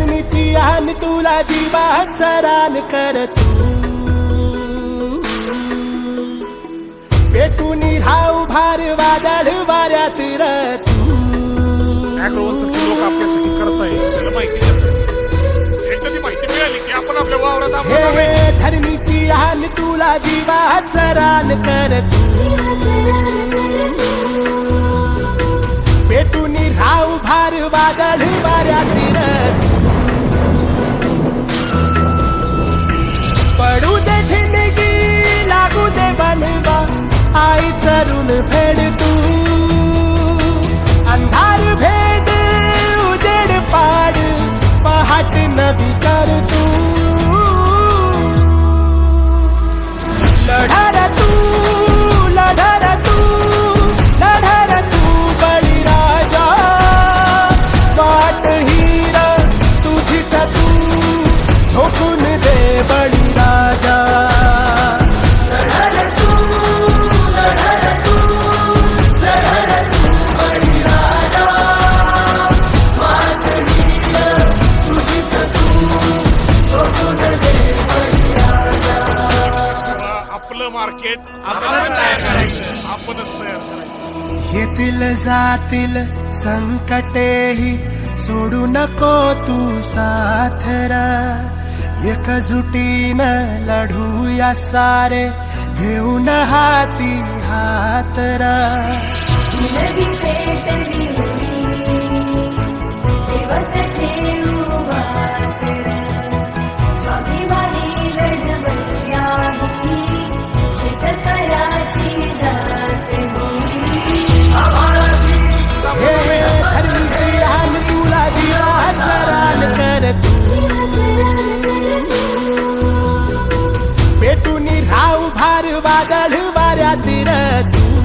धरणीची आन तुला जीवाच रान कर तू. पेटून राहू भार वादळ वाऱ्यात र तू. अॅग्रोवनसारखे लोक आपल्यासाठी करत आहे त्याला माहिती माहिती मिळाली की आपण आपल्या वावरात धरणीची आन तुला जीवाच रान कर तू. पेटून राहू भार वादळ वाऱ्यात फेड तू अंधार भेद मार्केट आपण तयार करायचं. आपणच तयार करायचं. येतील जातील संकटेही सोडू नको तू साथरा एकजुटीनं लढूया सारे घेऊन हाती हातरा भार वादळ वाऱ्यात र तू